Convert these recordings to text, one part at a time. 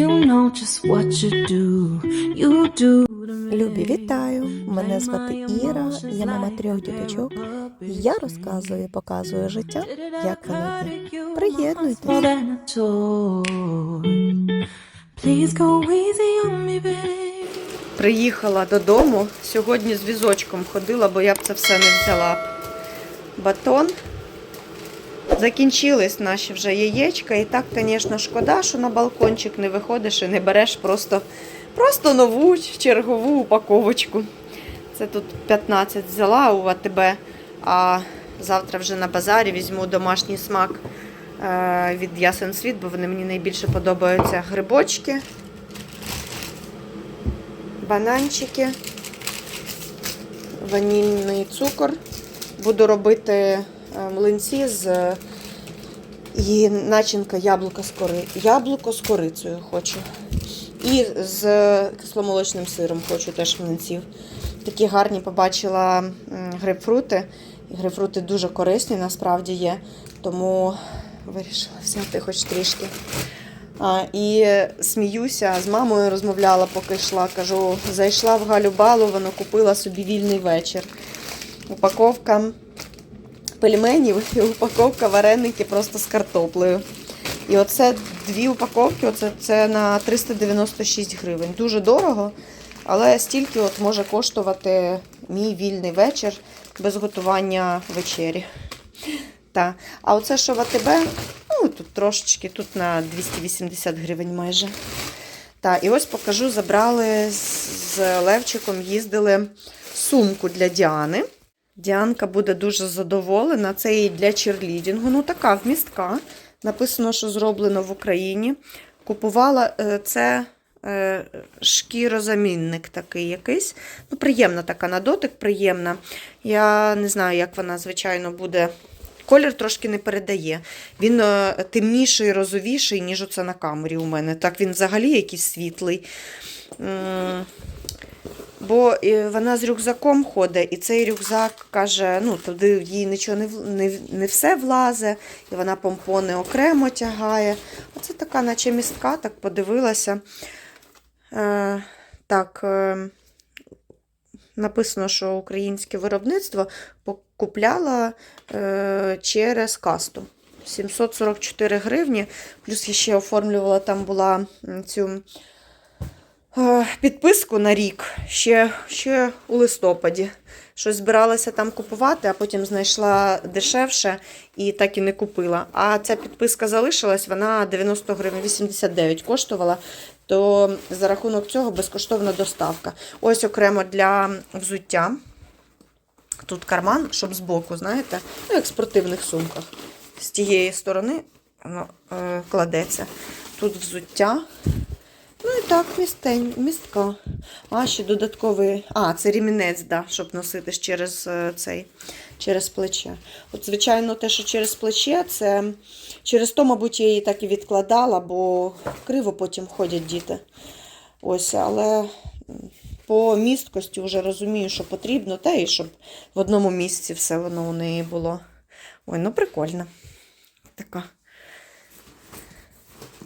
You know just what you do. You do. Любі, вітаю! Мене звати Іра, я мама трьох діточок. І я розказую і показую життя, як воно є. Приєднуйтесь. Приїхала додому. Сьогодні з візочком ходила, бо я б це все не взяла. Батон. Закінчились наші вже яєчка. І так, звісно, шкода, що на балкончик не виходиш і не береш просто, просто нову чергову упаковочку. Це тут 15 взяла у АТБ, а завтра вже на базарі візьму домашній смак е, від Ясен Світ, бо вони мені найбільше подобаються грибочки бананчики, ванільний цукор. Буду робити е, млинці з і начинка яблука з кори. Яблуко з корицею хочу. І з кисломолочним сиром хочу теж млинців. Такі гарні побачила грейпфрути. І грейпфрути дуже корисні, насправді є. Тому вирішила взяти хоч трішки. А, і сміюся, з мамою розмовляла, поки йшла. Кажу, зайшла в Галю Баловану, купила собі вільний вечір. Упаковка пельменів і упаковка вареники просто з картоплею. І оце дві упаковки, оце це на 396 гривень. Дуже дорого, але стільки от може коштувати мій вільний вечір без готування вечері. Та. А оце що в АТБ, ну тут трошечки, тут на 280 гривень майже. Та, і ось покажу, забрали з, Левчиком, їздили сумку для Діани. Діанка буде дуже задоволена. Це і для черлідінгу. Ну, така вмістка. Написано, що зроблено в Україні. Купувала е, це е, шкірозамінник такий якийсь. Ну, приємна така на дотик, приємна. Я не знаю, як вона, звичайно, буде. Колір трошки не передає. Він е, темніший, розовіший, ніж оце на камері у мене. Так він взагалі якийсь світлий. Бо е, вона з рюкзаком ходить, і цей рюкзак каже, ну, туди їй нічого не, не, не все влазе, і вона помпони окремо тягає. Оце така, наче містка, так подивилася. Е, так, е, написано, що українське виробництво купляла е, через касту. 744 гривні. Плюс я ще оформлювала, там була цю підписку на рік ще, ще у листопаді. Щось збиралася там купувати, а потім знайшла дешевше і так і не купила. А ця підписка залишилась, вона 90 гривень 89 коштувала. То за рахунок цього безкоштовна доставка. Ось окремо для взуття. Тут карман, щоб збоку, знаєте, ну, як в спортивних сумках. З тієї сторони воно е, кладеться. Тут взуття. Ну і так, містень, містка. А, ще додатковий. А, це рімінець, да, щоб носити через е, цей, через плече. От, звичайно, те, що через плече, це через то, мабуть, я її так і відкладала, бо криво потім ходять діти. Ось, але по місткості вже розумію, що потрібно, та і щоб в одному місці все воно у неї було. Ой, ну прикольно. Така.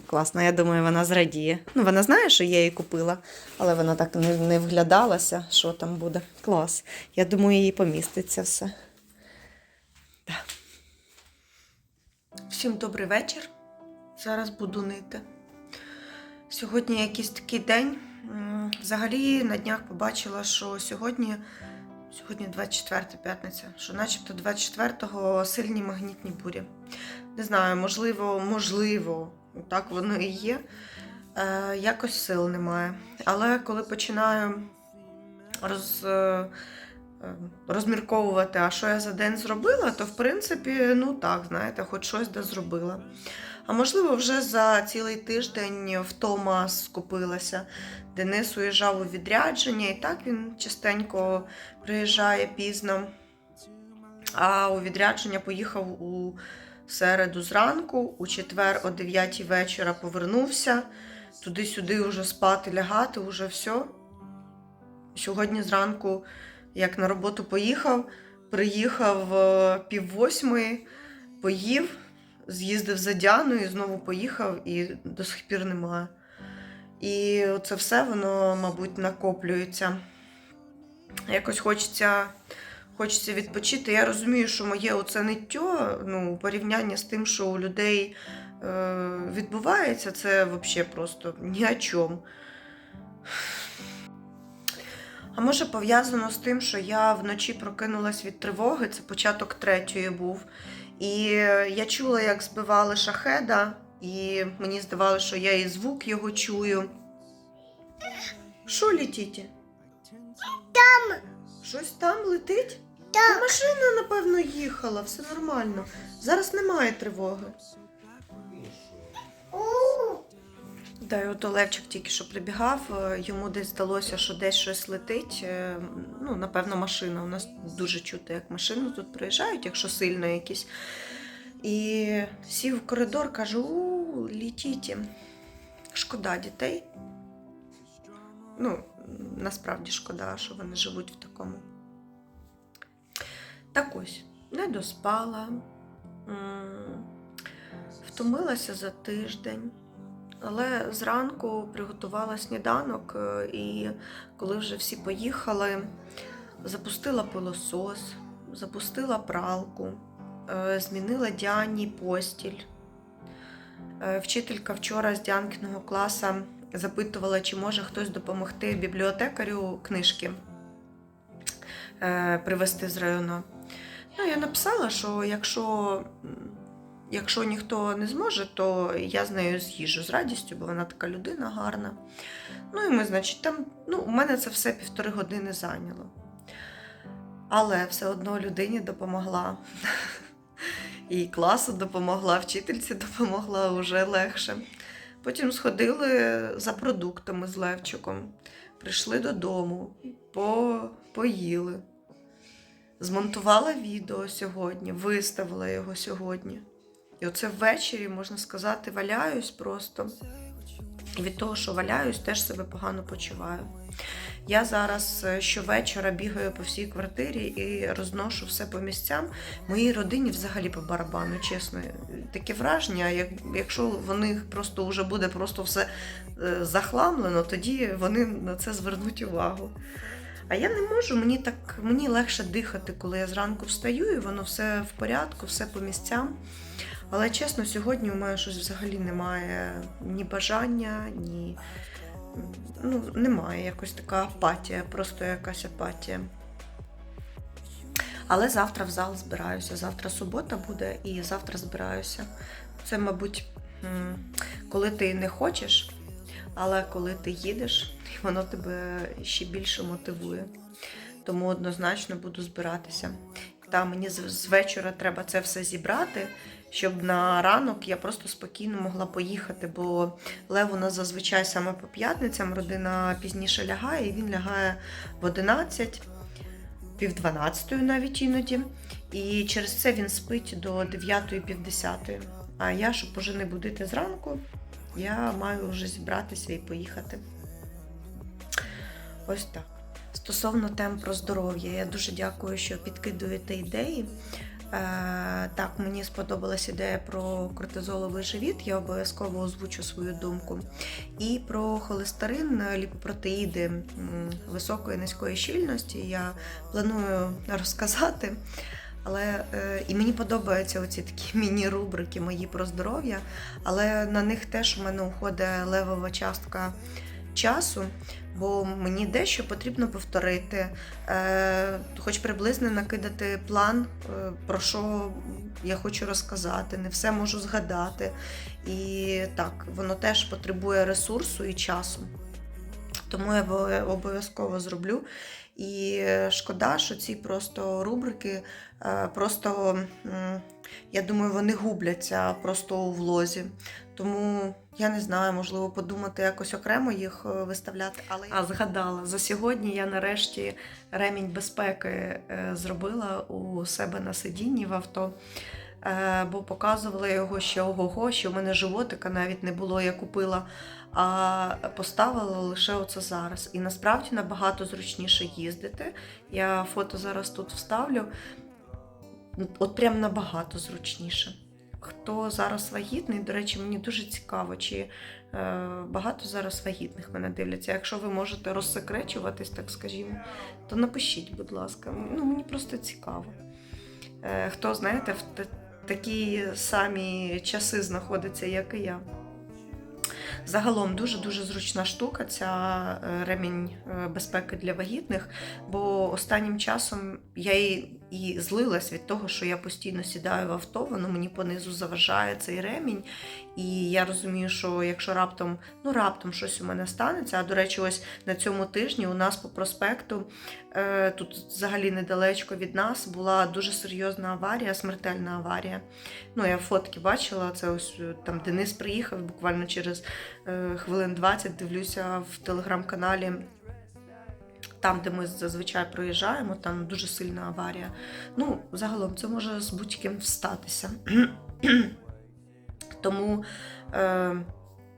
Класно, я думаю, вона зрадіє. Ну, вона знає, що я її купила, але вона так не, не вглядалася, що там буде. Клас. Я думаю, їй поміститься все. Да. Всім добрий вечір. Зараз буду нити. Сьогодні якийсь такий день. Взагалі на днях побачила, що сьогодні, сьогодні 24 п'ятниця, що начебто 24-го сильні магнітні бурі. Не знаю, можливо, можливо, так воно і є. Е, якось сил немає. Але коли починаю роз, е, е, розмірковувати, а що я за день зробила, то в принципі, ну так, знаєте, хоч щось де зробила. А можливо, вже за цілий тиждень втома скупилася. Денис уїжджав у відрядження, і так він частенько приїжджає пізно. А у відрядження поїхав у середу зранку, у четвер о 9 вечора повернувся. Туди-сюди вже спати, лягати, уже все. Сьогодні зранку, як на роботу поїхав, приїхав е, пів восьмої, поїв, з'їздив за Діаною, знову поїхав і до сих пір немає. І це все воно, мабуть, накоплюється. Якось хочеться, хочеться відпочити. Я розумію, що моє оце ниття, ну, порівняння з тим, що у людей е, відбувається, це взагалі просто ні о чому. А може пов'язано з тим, що я вночі прокинулась від тривоги, це початок третьої був. І я чула, як збивали шахеда, і мені здавалося, що я і звук його чую. Що летіть? Щось там летить? Так. машина, напевно, їхала, все нормально. Зараз немає тривоги. Да, і от Олевчик тільки що прибігав, е, йому десь здалося, що десь щось летить. е, Ну, напевно, машина. У нас дуже чути, як машини тут приїжджають, якщо сильно якісь. І сів в коридор, каже: у, літіть. Шкода дітей. Ну, насправді шкода, що вони живуть в такому. Так ось, не доспала, втомилася за тиждень. Але зранку приготувала сніданок, е, і коли вже всі поїхали, запустила пилосос, запустила пралку, е, змінила Діані постіль. Е, Вчителька вчора з Діанкиного класу запитувала, чи може хтось допомогти бібліотекарю книжки е, привезти з району. Ну, я написала, що якщо Якщо ніхто не зможе, то я з нею з'їжджу з радістю, бо вона така людина гарна. Ну і ми, значить, там, ну, у мене це все півтори години зайняло. Але все одно людині допомогла. І класу допомогла, вчительці допомогла вже легше. Потім сходили за продуктами з Левчиком, прийшли додому, по... поїли. Змонтувала відео сьогодні, виставила його сьогодні. І оце ввечері, можна сказати, валяюсь просто. Від того, що валяюсь, теж себе погано почуваю. Я зараз е, щовечора бігаю по всій квартирі і розношу все по місцям. Моїй родині взагалі по барабану, чесно. Таке враження, як, якщо в них просто вже буде просто все е, захламлено, тоді вони на це звернуть увагу. А я не можу, мені так мені легше дихати, коли я зранку встаю, і воно все в порядку, все по місцям. Але чесно, сьогодні у мене щось взагалі немає ні бажання, ні. Ну, немає якось така апатія, просто якась апатія. Але завтра в зал збираюся. Завтра субота буде і завтра збираюся. Це, мабуть, коли ти не хочеш, але коли ти їдеш, воно тебе ще більше мотивує. Тому однозначно буду збиратися. Та мені з вечора треба це все зібрати, щоб на ранок я просто спокійно могла поїхати, бо Лев у нас зазвичай саме по п'ятницям родина пізніше лягає, і він лягає в 11, пів 12 навіть іноді. І через це він спить до 9 пів 10. А я, щоб уже не будити зранку, я маю вже зібратися і поїхати. Ось так. Стосовно тем про здоров'я, я дуже дякую, що підкидуєте ідеї. Е, так, мені сподобалась ідея про кортизоловий живіт, я обов'язково озвучу свою думку. І про холестерин, ліпопротеїди високої низької щільності я планую розказати. Але е, і мені подобаються оці такі міні-рубрики мої про здоров'я, але на них теж у мене уходить левова частка часу, бо мені дещо потрібно повторити, е, хоч приблизно накидати план, е, про що я хочу розказати, не все можу згадати. І так, воно теж потребує ресурсу і часу. Тому я обов'я- обов'язково зроблю. І е, шкода, що ці просто рубрики, е, просто я думаю, вони губляться просто у влозі. Тому я не знаю, можливо, подумати якось окремо їх е, виставляти. Але а згадала за сьогодні. Я нарешті ремінь безпеки зробила у себе на сидінні в авто. Бо показувала його ще ого-го, що в мене животика навіть не було, я купила, а поставила лише оце зараз. І насправді набагато зручніше їздити. Я фото зараз тут вставлю. От прям набагато зручніше. хто зараз вагітний, до речі, мені дуже цікаво, чи е, багато зараз вагітних мене дивляться. Якщо ви можете розсекречуватись, так скажімо, то напишіть, будь ласка. Ну, мені просто цікаво. Е, хто, знаєте, в такі самі часи знаходиться, як і я. Загалом дуже-дуже зручна штука ця е, ремінь е, безпеки для вагітних, бо останнім часом я і, і злилась від того, що я постійно сідаю в авто, воно мені понизу заважає цей ремінь. І я розумію, що якщо раптом, ну раптом щось у мене станеться, а до речі, ось на цьому тижні у нас по проспекту, е, тут взагалі недалечко від нас, була дуже серйозна аварія, смертельна аварія. Ну, я фотки бачила, це ось е, там Денис приїхав буквально через е, хвилин 20, дивлюся в телеграм-каналі. Там, де ми зазвичай проїжджаємо, там дуже сильна аварія. Ну, загалом, це може з будь-ким встатися. Тому е,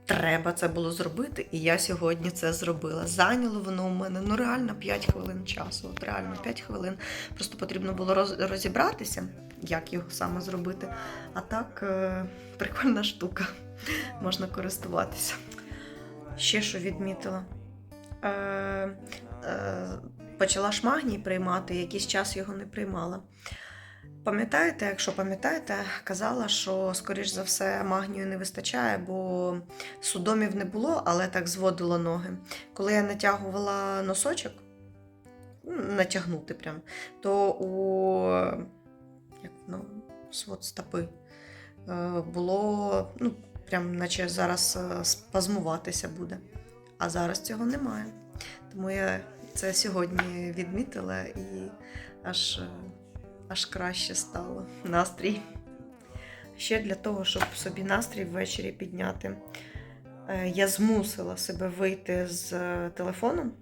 треба це було зробити, і я сьогодні це зробила. Зайняло воно у мене ну реально 5 хвилин часу. От реально 5 хвилин. Просто потрібно було роз- розібратися, як його саме зробити. А так, е, прикольна штука. Можна користуватися. Ще що відмітила. Е, почала ж магній приймати, якийсь час його не приймала. Пам'ятаєте, якщо пам'ятаєте, казала, що, скоріш за все, магнію не вистачає, бо судомів не було, але так зводило ноги. Коли я натягувала носочок, натягнути прям, то у як, ну, свод стопи е, було, ну, прям наче зараз е, спазмуватися буде. А зараз цього немає. Тому я це сьогодні відмітила і аж. аж краще стало настрій. Ще для того, щоб собі настрій ввечері підняти, е, я змусила себе вийти з телефоном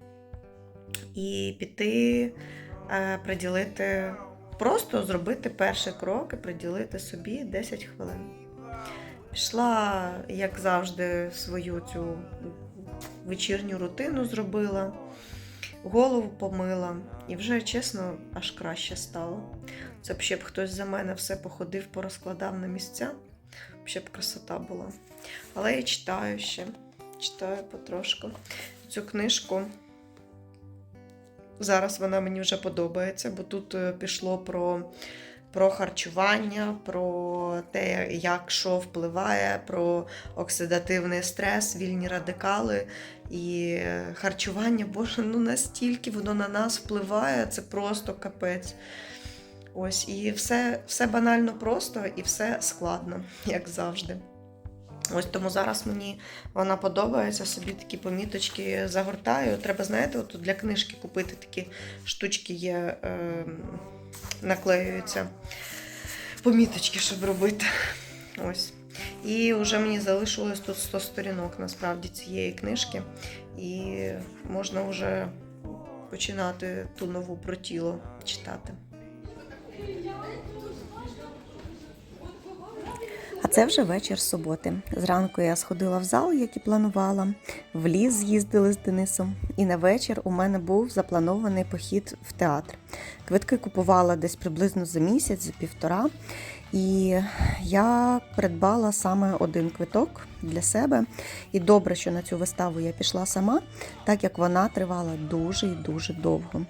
і піти е, приділити, просто зробити перший крок і приділити собі 10 хвилин. Пішла, як завжди, свою цю вечірню рутину зробила, голову помила, і вже чесно, аж краще стало. Це б ще б хтось за мене все походив, порозкладав на місця, ще б красота була. Але я читаю ще, читаю потрошку. Цю книжку. Зараз вона мені вже подобається, бо тут е, пішло про, про харчування, про те, як що впливає, про оксидативний стрес, вільні радикали. І харчування, боже, ну настільки воно на нас впливає, це просто капець. Ось, і все, все банально просто і все складно, як завжди. Ось тому зараз мені вона подобається, собі такі поміточки загортаю. Треба, знаєте, от для книжки купити такі штучки є, е, наклеюються поміточки, щоб робити. Ось. І вже мені залишилось тут 100 сторінок насправді цієї книжки. І можна вже починати ту нову про тіло читати. Це вже вечір суботи. Зранку я сходила в зал, як і планувала. В ліс з'їздили з Денисом. І на вечір у мене був запланований похід в театр. Квитки купувала десь приблизно за місяць, за півтора. І я придбала саме один квиток для себе. І добре, що на цю виставу я пішла сама, так як вона тривала дуже і дуже довго.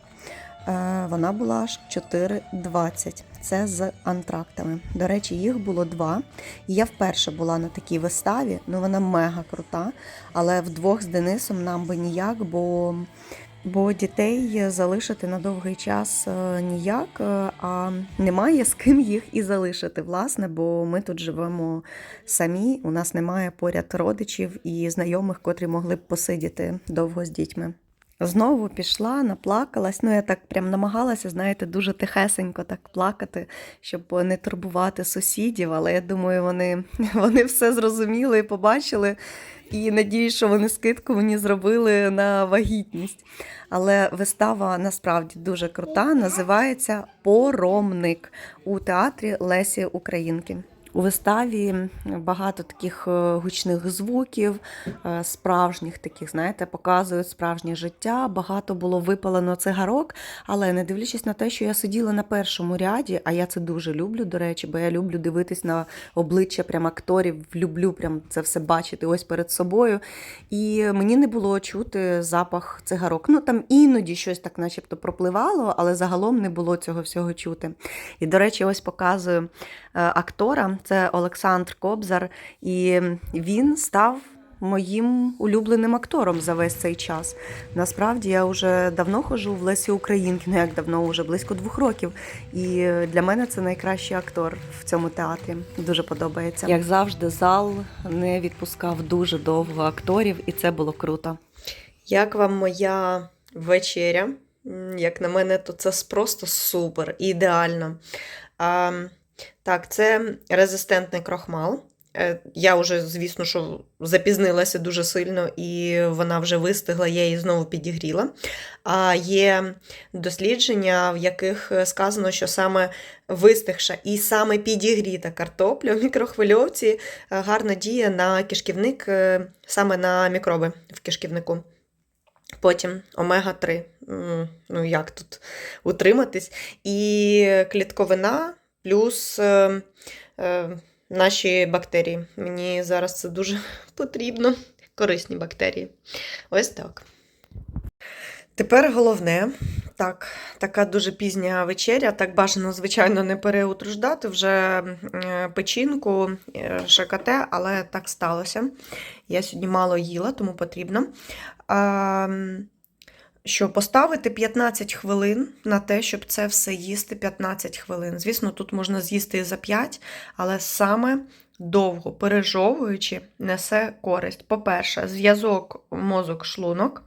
Е, Вона була аж 4,20. Це з антрактами. До речі, їх було два. Я вперше була на такій виставі. Ну вона мега крута. Але вдвох з Денисом нам би ніяк, бо, бо дітей залишити на довгий час е, ніяк, е, а немає з ким їх і залишити, власне, бо ми тут живемо самі. У нас немає поряд родичів і знайомих, котрі могли б посидіти довго з дітьми. Знову пішла, наплакалась. Ну, я так прям намагалася, знаєте, дуже тихесенько так плакати, щоб не турбувати сусідів. Але я думаю, вони, вони все зрозуміли і побачили. І надію, що вони скидку мені зробили на вагітність. Але вистава насправді дуже крута. Називається Поромник у театрі Лесі Українки. У виставі багато таких е, гучних звуків, е, справжніх таких, знаєте, показують справжнє життя. Багато було випалено цигарок, але не дивлячись на те, що я сиділа на першому ряді, а я це дуже люблю, до речі, бо я люблю дивитись на обличчя прям акторів, люблю прям це все бачити ось перед собою. І мені не було чути запах цигарок. Ну там іноді щось так, начебто, пропливало, але загалом не було цього всього чути. І, до речі, ось показую е, актора. Це Олександр Кобзар, і він став. Моїм улюбленим актором за весь цей час. Насправді я вже давно ходжу в Лесі Українки, ну як давно, вже близько двох років. І для мене це найкращий актор в цьому театрі. Дуже подобається. Як завжди, зал не відпускав дуже довго акторів, і це було круто. Як вам моя вечеря? Як на мене, то це просто супер, ідеально. Так, це резистентний крохмал. Е, Я вже, звісно, що запізнилася дуже сильно, і вона вже вистигла, я її знову підігріла. А є дослідження, в яких сказано, що саме вистигша і саме підігріта картопля в мікрохвильовці е, гарно діє на кишківник, е, саме на мікроби в кишківнику. Потім омега-3. Ну, як тут утриматись? І клітковина плюс е, е, наші бактерії. Мені зараз це дуже потрібно. Корисні бактерії. Ось так. Тепер головне, так, така дуже пізня вечеря. Так бажано, звичайно, не переутруждати вже е, печінку, е, ШКТ, але так сталося. Я сьогодні мало їла, тому потрібно. Що поставити 15 хвилин на те, щоб це все їсти 15 хвилин. Звісно, тут можна з'їсти і за 5, але саме довго пережовуючи несе користь. По-перше, зв'язок мозок-шлунок,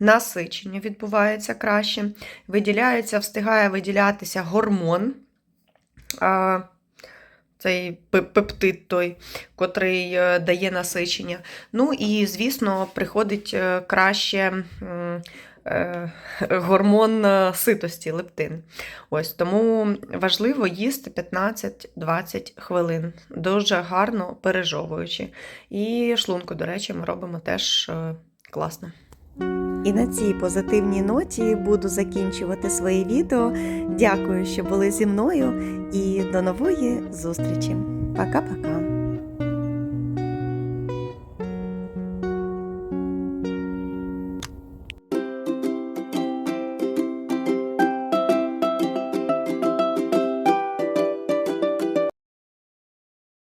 насичення відбувається краще, виділяється, встигає виділятися гормон. Цей пептид той, котрий е, дає насичення. Ну і, звісно, приходить е, краще гормон е, ситості, лептин. Ось тому важливо їсти 15-20 хвилин, дуже гарно пережовуючи. І шлунку, до речі, ми робимо теж е, класно. І на цій позитивній ноті буду закінчувати своє відео. Дякую, що були зі мною, і до нової зустрічі. Пока-пока.